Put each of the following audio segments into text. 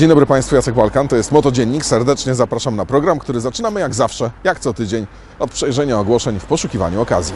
Dzień dobry Państwu, Jacek Balkan, to jest Motodziennik. Serdecznie zapraszam na program, który zaczynamy jak zawsze, jak co tydzień, od przejrzenia ogłoszeń w poszukiwaniu okazji.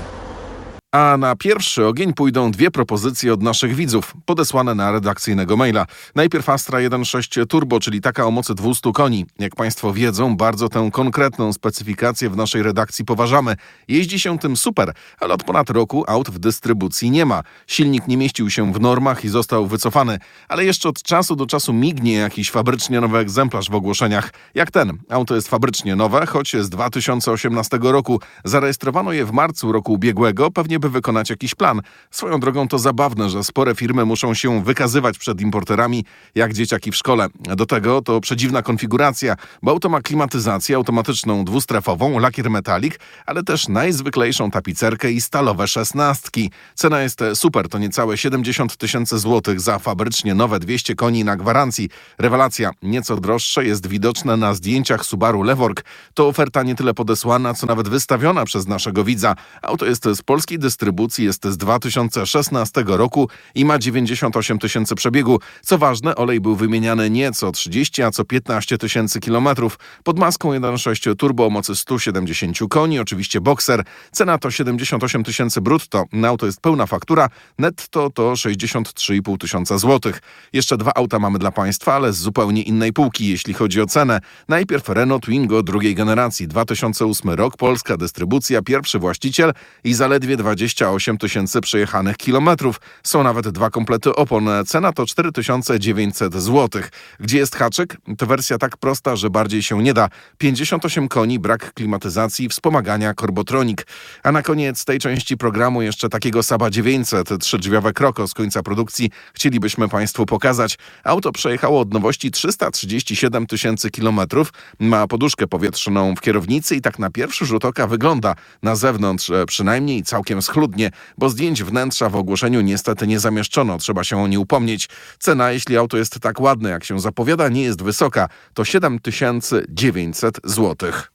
A na pierwszy ogień pójdą dwie propozycje od naszych widzów, podesłane na redakcyjnego maila. Najpierw Astra 1.6 Turbo, czyli taka o mocy 200 koni. Jak Państwo wiedzą, bardzo tę konkretną specyfikację w naszej redakcji poważamy. Jeździ się tym super, ale od ponad roku aut w dystrybucji nie ma. Silnik nie mieścił się w normach i został wycofany, ale jeszcze od czasu do czasu mignie jakiś fabrycznie nowy egzemplarz w ogłoszeniach. Jak ten. Auto jest fabrycznie nowe, choć z 2018 roku. Zarejestrowano je w marcu roku ubiegłego, pewnie by wykonać jakiś plan. Swoją drogą to zabawne, że spore firmy muszą się wykazywać przed importerami jak dzieciaki w szkole. Do tego to przedziwna konfiguracja, bo auto ma klimatyzację automatyczną dwustrefową, lakier metalik, ale też najzwyklejszą tapicerkę i stalowe szesnastki. Cena jest super, to niecałe 70 tysięcy złotych za fabrycznie nowe 200 koni na gwarancji. Rewelacja, nieco droższe jest widoczne na zdjęciach Subaru Lework. To oferta nie tyle podesłana, co nawet wystawiona przez naszego widza. Auto jest z polskiej dystrybucji, jest z 2016 roku i ma 98 tysięcy przebiegu. Co ważne, olej był wymieniany nie co 30, a co 15 tysięcy kilometrów. Pod maską 1.6 turbo o mocy 170 koni, oczywiście bokser. Cena to 78 tysięcy brutto. Na auto jest pełna faktura, netto to 63,5 tysiąca złotych. Jeszcze dwa auta mamy dla Państwa, ale z zupełnie innej półki, jeśli chodzi o cenę. Najpierw Renault Twingo drugiej generacji, 2008 rok, polska dystrybucja, pierwszy właściciel i zaledwie 28 tysięcy przejechanych kilometrów. Są nawet dwa komplety opon. Cena to 4900 zł. Gdzie jest haczyk? To wersja tak prosta, że bardziej się nie da. 58 koni, brak klimatyzacji, wspomagania Corbotronic. A na koniec tej części programu jeszcze takiego Saba 900, trzydrzwiowe kroko z końca produkcji chcielibyśmy Państwu pokazać. Auto przejechało od nowości 337 tysięcy kilometrów, ma poduszkę powietrzną w kierownicy i tak na pierwszy rzut oka wygląda na zewnątrz e, przynajmniej całkiem schludnie, bo zdjęć wnętrza w ogłoszeniu niestety nie zamieszczono, trzeba się o nie upomnieć. Cena, jeśli auto jest tak ładne, jak się zapowiada, nie jest wysoka, to 7900 złotych.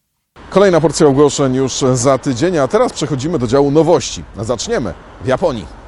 Kolejna porcja ogłoszeń już za tydzień, a teraz przechodzimy do działu nowości. Zaczniemy w Japonii.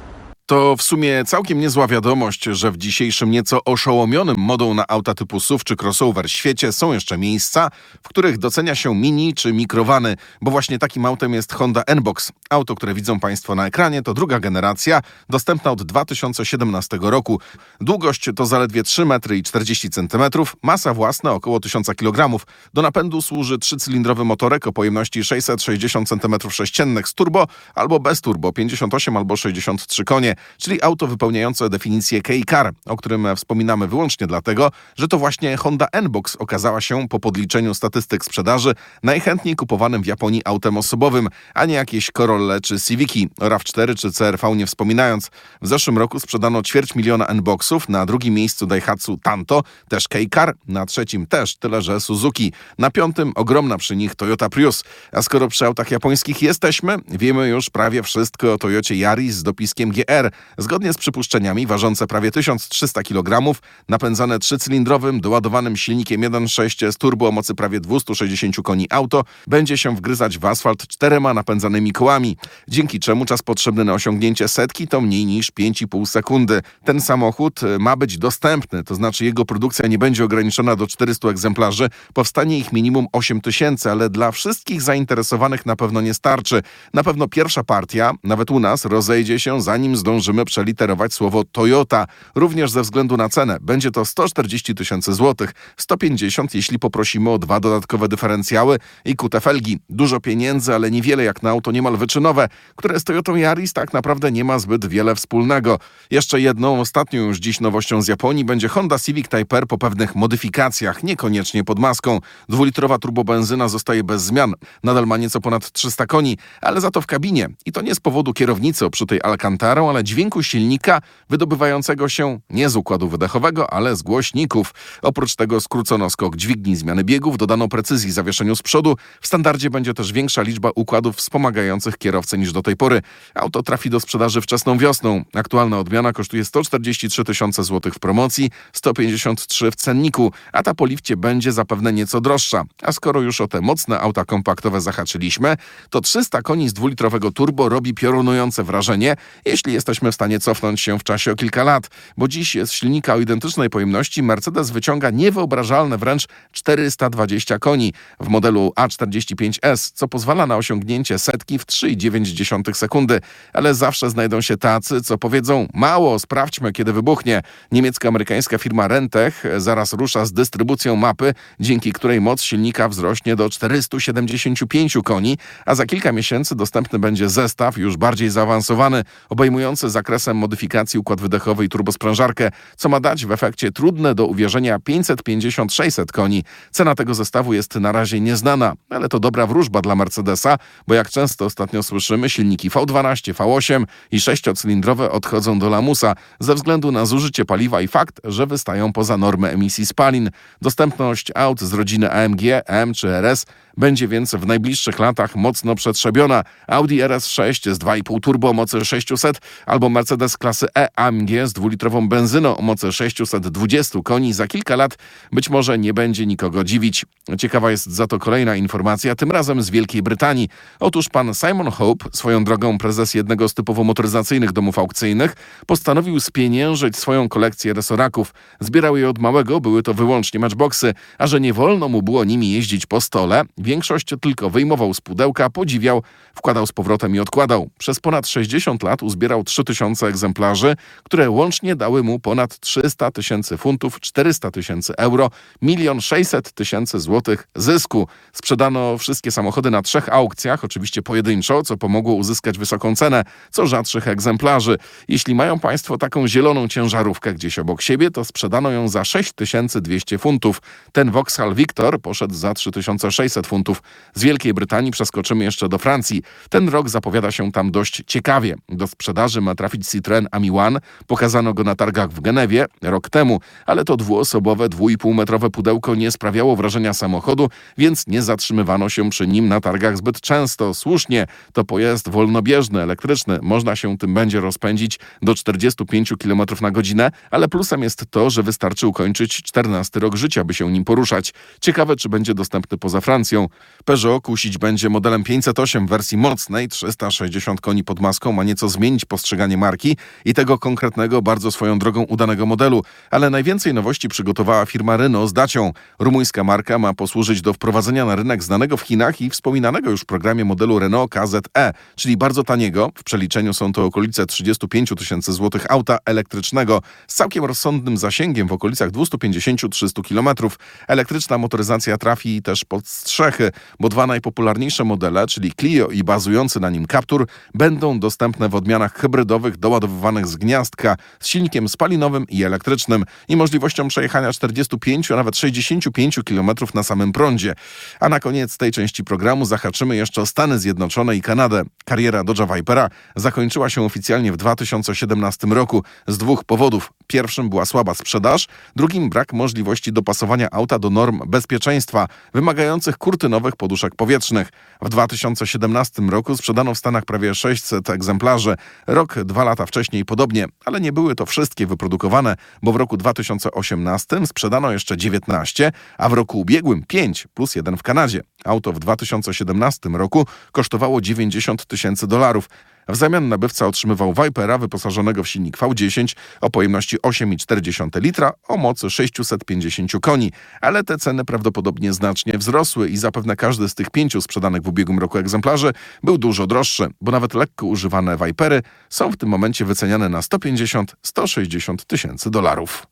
To w sumie całkiem niezła wiadomość, że w dzisiejszym nieco oszołomionym modą na auta typu SUV czy crossover świecie są jeszcze miejsca, w których docenia się mini czy mikrowany, bo właśnie takim autem jest Honda N-Box. Auto, które widzą Państwo na ekranie, to druga generacja, dostępna od 2017 roku. Długość to zaledwie 3 metry i 40 cm, masa własna około 1000 kg. Do napędu służy trzycylindrowy motorek o pojemności 660 cm3 z turbo albo bez turbo, 58 albo 63 konie czyli auto wypełniające definicję K-Car, o którym wspominamy wyłącznie dlatego, że to właśnie Honda N-Box okazała się po podliczeniu statystyk sprzedaży najchętniej kupowanym w Japonii autem osobowym, a nie jakieś Corolle czy Civiki, o RAV4 czy CRV nie wspominając. W zeszłym roku sprzedano ćwierć miliona N-Boxów, na drugim miejscu Daihatsu Tanto, też K-Car, na trzecim też tyle, że Suzuki, na piątym ogromna przy nich Toyota Prius. A skoro przy autach japońskich jesteśmy, wiemy już prawie wszystko o Toyocie Yaris z dopiskiem GR, Zgodnie z przypuszczeniami ważące prawie 1300 kg, napędzane trzycylindrowym, doładowanym silnikiem 1.6 z turbo o mocy prawie 260 koni auto będzie się wgryzać w asfalt czterema napędzanymi kołami, dzięki czemu czas potrzebny na osiągnięcie setki to mniej niż 5,5 sekundy. Ten samochód y, ma być dostępny, to znaczy jego produkcja nie będzie ograniczona do 400 egzemplarzy, powstanie ich minimum 8 tysięcy, ale dla wszystkich zainteresowanych na pewno nie starczy. Na pewno pierwsza partia, nawet u nas, rozejdzie się zanim zdążymy przeliterować słowo Toyota, również ze względu na cenę. Będzie to 140 tysięcy złotych, 150 jeśli poprosimy o dwa dodatkowe dyferencjały i kute felgi. Dużo pieniędzy, ale niewiele jak na auto niemal wyczynowe, które z Toyotą Yaris tak naprawdę nie ma zbyt wiele wspólnego. Jeszcze jedną, ostatnią już dziś nowością z Japonii będzie Honda Civic Type R po pewnych modyfikacjach, niekoniecznie pod maską. Dwulitrowa turbobenzyna zostaje bez zmian. Nadal ma nieco ponad 300 koni, ale za to w kabinie. I to nie z powodu kierownicy oprzutej Alcantarą, ale dźwięku silnika wydobywającego się nie z układu wydechowego, ale z głośników. Oprócz tego skrócono skok dźwigni zmiany biegów, dodano precyzji zawieszeniu z przodu. W standardzie będzie też większa liczba układów wspomagających kierowcę niż do tej pory. Auto trafi do sprzedaży wczesną wiosną. Aktualna odmiana kosztuje 143 tysiące złotych w promocji, 153 w cenniku, a ta po lifcie będzie zapewne nieco droższa. A skoro już o te mocne auta kompaktowe zahaczyliśmy, to 300 koni z dwulitrowego turbo robi piorunujące wrażenie, jeśli jesteśmy jesteśmy w stanie cofnąć się w czasie o kilka lat, bo dziś z silnika o identycznej pojemności Mercedes wyciąga niewyobrażalne wręcz 420 koni w modelu A45S, co pozwala na osiągnięcie setki w 3,9 sekundy. Ale zawsze znajdą się tacy, co powiedzą mało, sprawdźmy kiedy wybuchnie. Niemiecko-amerykańska firma Rentech zaraz rusza z dystrybucją mapy, dzięki której moc silnika wzrośnie do 475 koni, a za kilka miesięcy dostępny będzie zestaw już bardziej zaawansowany, obejmujący zakresem modyfikacji układ wydechowy i turbosprężarkę, co ma dać w efekcie trudne do uwierzenia 550-600 koni. Cena tego zestawu jest na razie nieznana, ale to dobra wróżba dla Mercedesa, bo jak często ostatnio słyszymy, silniki V12, V8 i sześciocylindrowe odchodzą do lamusa ze względu na zużycie paliwa i fakt, że wystają poza normy emisji spalin. Dostępność aut z rodziny AMG, M czy RS będzie więc w najbliższych latach mocno przetrzebiona. Audi RS6 z 2,5 turbo mocy 600 albo Mercedes klasy E AMG z dwulitrową benzyną o mocy 620 koni za kilka lat być może nie będzie nikogo dziwić. Ciekawa jest za to kolejna informacja, tym razem z Wielkiej Brytanii. Otóż pan Simon Hope, swoją drogą prezes jednego z typowo motoryzacyjnych domów aukcyjnych, postanowił spieniężyć swoją kolekcję resoraków. Zbierał je od małego, były to wyłącznie matchboxy, a że nie wolno mu było nimi jeździć po stole, Większość tylko wyjmował z pudełka, podziwiał, wkładał z powrotem i odkładał. Przez ponad 60 lat uzbierał 3000 egzemplarzy, które łącznie dały mu ponad 300 tysięcy funtów, 400 tysięcy euro, milion 600 tysięcy złotych zysku. Sprzedano wszystkie samochody na trzech aukcjach, oczywiście pojedynczo, co pomogło uzyskać wysoką cenę, co rzadszych egzemplarzy. Jeśli mają Państwo taką zieloną ciężarówkę gdzieś obok siebie, to sprzedano ją za 6200 funtów. Ten Vauxhall Victor poszedł za 3600 funtów. Z Wielkiej Brytanii przeskoczymy jeszcze do Francji. Ten rok zapowiada się tam dość ciekawie. Do sprzedaży ma trafić Citroën Ami One. Pokazano go na targach w Genewie rok temu, ale to dwuosobowe, 2,5 metrowe pudełko nie sprawiało wrażenia samochodu, więc nie zatrzymywano się przy nim na targach zbyt często. Słusznie, to pojazd wolnobieżny, elektryczny. Można się tym będzie rozpędzić do 45 km na godzinę, ale plusem jest to, że wystarczy ukończyć 14 rok życia, by się nim poruszać. Ciekawe, czy będzie dostępny poza Francją. Peugeot kusić będzie modelem 508 w wersji mocnej, 360 koni pod maską, ma nieco zmienić postrzeganie marki i tego konkretnego, bardzo swoją drogą udanego modelu. Ale najwięcej nowości przygotowała firma Renault z Dacią. Rumuńska marka ma posłużyć do wprowadzenia na rynek znanego w Chinach i wspominanego już w programie modelu Renault KZE, czyli bardzo taniego, w przeliczeniu są to okolice 35 tysięcy złotych auta elektrycznego z całkiem rozsądnym zasięgiem w okolicach 250-300 km. Elektryczna motoryzacja trafi też pod strzech bo dwa najpopularniejsze modele, czyli Clio i bazujący na nim Captur, będą dostępne w odmianach hybrydowych doładowywanych z gniazdka z silnikiem spalinowym i elektrycznym i możliwością przejechania 45, a nawet 65 km na samym prądzie. A na koniec tej części programu zahaczymy jeszcze o Stany Zjednoczone i Kanadę. Kariera Dodge'a Vipera zakończyła się oficjalnie w 2017 roku z dwóch powodów. Pierwszym była słaba sprzedaż, drugim brak możliwości dopasowania auta do norm bezpieczeństwa wymagających kurtynowych poduszek powietrznych. W 2017 roku sprzedano w Stanach prawie 600 egzemplarzy. Rok, dwa lata wcześniej podobnie, ale nie były to wszystkie wyprodukowane, bo w roku 2018 sprzedano jeszcze 19, a w roku ubiegłym 5 plus 1 w Kanadzie. Auto w 2017 roku kosztowało 90 tysięcy dolarów. W zamian nabywca otrzymywał Vipera wyposażonego w silnik V10 o pojemności 8,4 litra o mocy 650 koni, ale te ceny prawdopodobnie znacznie wzrosły i zapewne każdy z tych pięciu sprzedanych w ubiegłym roku egzemplarzy był dużo droższy, bo nawet lekko używane Vipery są w tym momencie wyceniane na 150-160 tysięcy dolarów.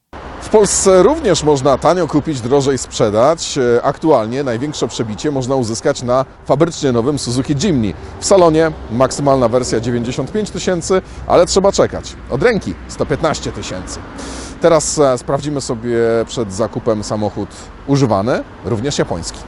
Polsce również można tanio kupić, drożej sprzedać. E, aktualnie największe przebicie można uzyskać na fabrycznie nowym Suzuki Jimny. W salonie maksymalna wersja 95 tysięcy, ale trzeba czekać. Od ręki 115 tysięcy. Teraz e, sprawdzimy sobie przed zakupem samochód używany, również japoński.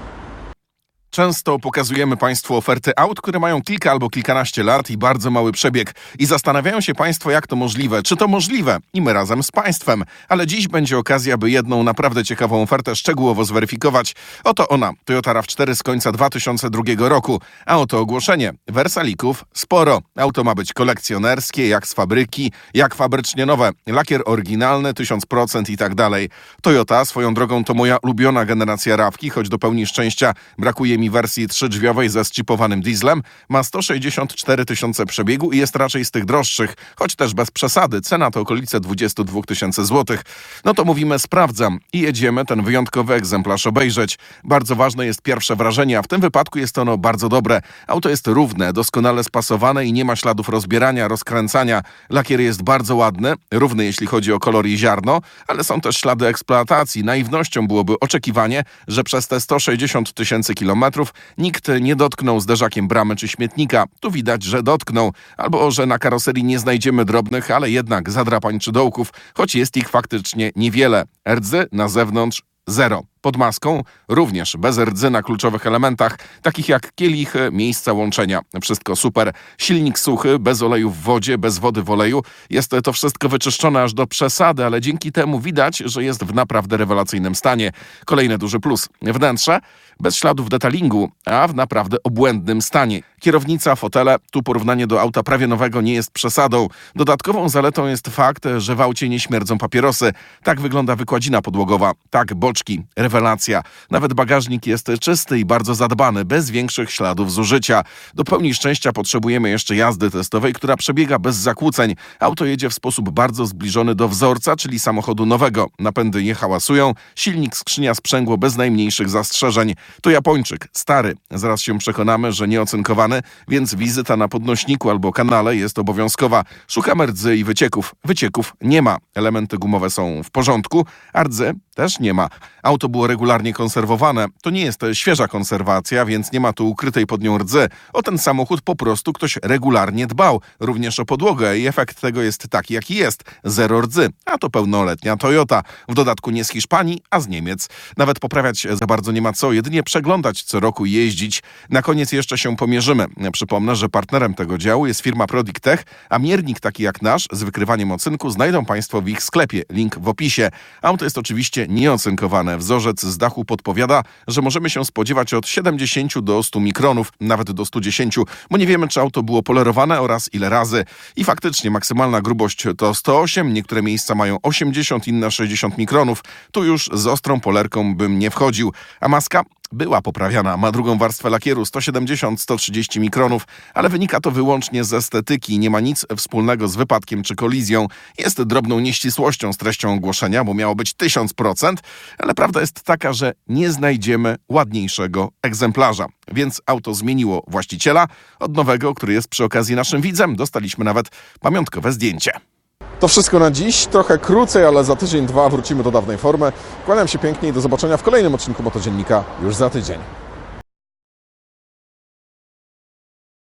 Często pokazujemy Państwu oferty aut, które mają kilka albo kilkanaście lat i bardzo mały przebieg. I zastanawiają się Państwo, jak to możliwe. Czy to możliwe? I my razem z Państwem. Ale dziś będzie okazja, by jedną naprawdę ciekawą ofertę szczegółowo zweryfikować. Oto ona, Toyota RAV4 z końca 2002 roku. A oto ogłoszenie. Wersalików sporo. Auto ma być kolekcjonerskie, jak z fabryki, jak fabrycznie nowe. Lakier oryginalny, 1000% i tak dalej. Toyota, swoją drogą, to moja ulubiona generacja rawki, choć do pełni szczęścia brakuje wersji trzydrzwiowej ze zchipowanym dieslem. Ma 164 tysiące przebiegu i jest raczej z tych droższych, choć też bez przesady. Cena to okolice 22 tysięcy złotych. No to mówimy sprawdzam i jedziemy ten wyjątkowy egzemplarz obejrzeć. Bardzo ważne jest pierwsze wrażenie, a w tym wypadku jest ono bardzo dobre. Auto jest równe, doskonale spasowane i nie ma śladów rozbierania, rozkręcania. Lakier jest bardzo ładny, równy jeśli chodzi o kolor i ziarno, ale są też ślady eksploatacji. Naiwnością byłoby oczekiwanie, że przez te 160 tysięcy kilometrów nikt nie dotknął zderzakiem bramy czy śmietnika. Tu widać, że dotknął, albo że na karoserii nie znajdziemy drobnych, ale jednak zadrapań czy dołków, choć jest ich faktycznie niewiele. Rdzy na zewnątrz zero. Pod maską również bez rdzy na kluczowych elementach, takich jak kielich, miejsca łączenia. Wszystko super. Silnik suchy, bez oleju w wodzie, bez wody w oleju. Jest to wszystko wyczyszczone aż do przesady, ale dzięki temu widać, że jest w naprawdę rewelacyjnym stanie. Kolejny duży plus. Wnętrze bez śladów detalingu, a w naprawdę obłędnym stanie. Kierownica, fotele, tu porównanie do auta prawie nowego nie jest przesadą. Dodatkową zaletą jest fakt, że w aucie nie śmierdzą papierosy. Tak wygląda wykładzina podłogowa. Tak, boczki, rewelacja. Nawet bagażnik jest czysty i bardzo zadbany, bez większych śladów zużycia. Do pełni szczęścia potrzebujemy jeszcze jazdy testowej, która przebiega bez zakłóceń. Auto jedzie w sposób bardzo zbliżony do wzorca, czyli samochodu nowego. Napędy nie hałasują, silnik skrzynia sprzęgło bez najmniejszych zastrzeżeń. To Japończyk, stary. Zaraz się przekonamy, że nieocynkowany, więc wizyta na podnośniku albo kanale jest obowiązkowa. Szukamy rdzy i wycieków. Wycieków nie ma. Elementy gumowe są w porządku, a rdzy też nie ma. Auto było regularnie konserwowane. To nie jest świeża konserwacja, więc nie ma tu ukrytej pod nią rdzy. O ten samochód po prostu ktoś regularnie dbał. Również o podłogę i efekt tego jest taki, jaki jest. Zero rdzy. A to pełnoletnia Toyota. W dodatku nie z Hiszpanii, a z Niemiec. Nawet poprawiać za bardzo nie ma co, jedynie przeglądać co roku i jeździć. Na koniec jeszcze się pomierzymy. Przypomnę, że partnerem tego działu jest firma Prodiktech, a miernik taki jak nasz z wykrywaniem ocynku znajdą Państwo w ich sklepie. Link w opisie. Auto jest oczywiście nieocynkowane. Z dachu podpowiada, że możemy się spodziewać od 70 do 100 mikronów, nawet do 110, bo nie wiemy, czy auto było polerowane oraz ile razy. I faktycznie maksymalna grubość to 108, niektóre miejsca mają 80, inne 60 mikronów. Tu już z ostrą polerką bym nie wchodził. A maska była poprawiana. Ma drugą warstwę lakieru 170-130 mikronów, ale wynika to wyłącznie z estetyki. Nie ma nic wspólnego z wypadkiem czy kolizją. Jest drobną nieścisłością z treścią ogłoszenia, bo miało być 1000%, ale prawda jest taka, że nie znajdziemy ładniejszego egzemplarza. Więc auto zmieniło właściciela. Od nowego, który jest przy okazji naszym widzem, dostaliśmy nawet pamiątkowe zdjęcie. To wszystko na dziś, trochę krócej, ale za tydzień, dwa wrócimy do dawnej formy. Kłaniam się pięknie i do zobaczenia w kolejnym odcinku Motodziennika już za tydzień.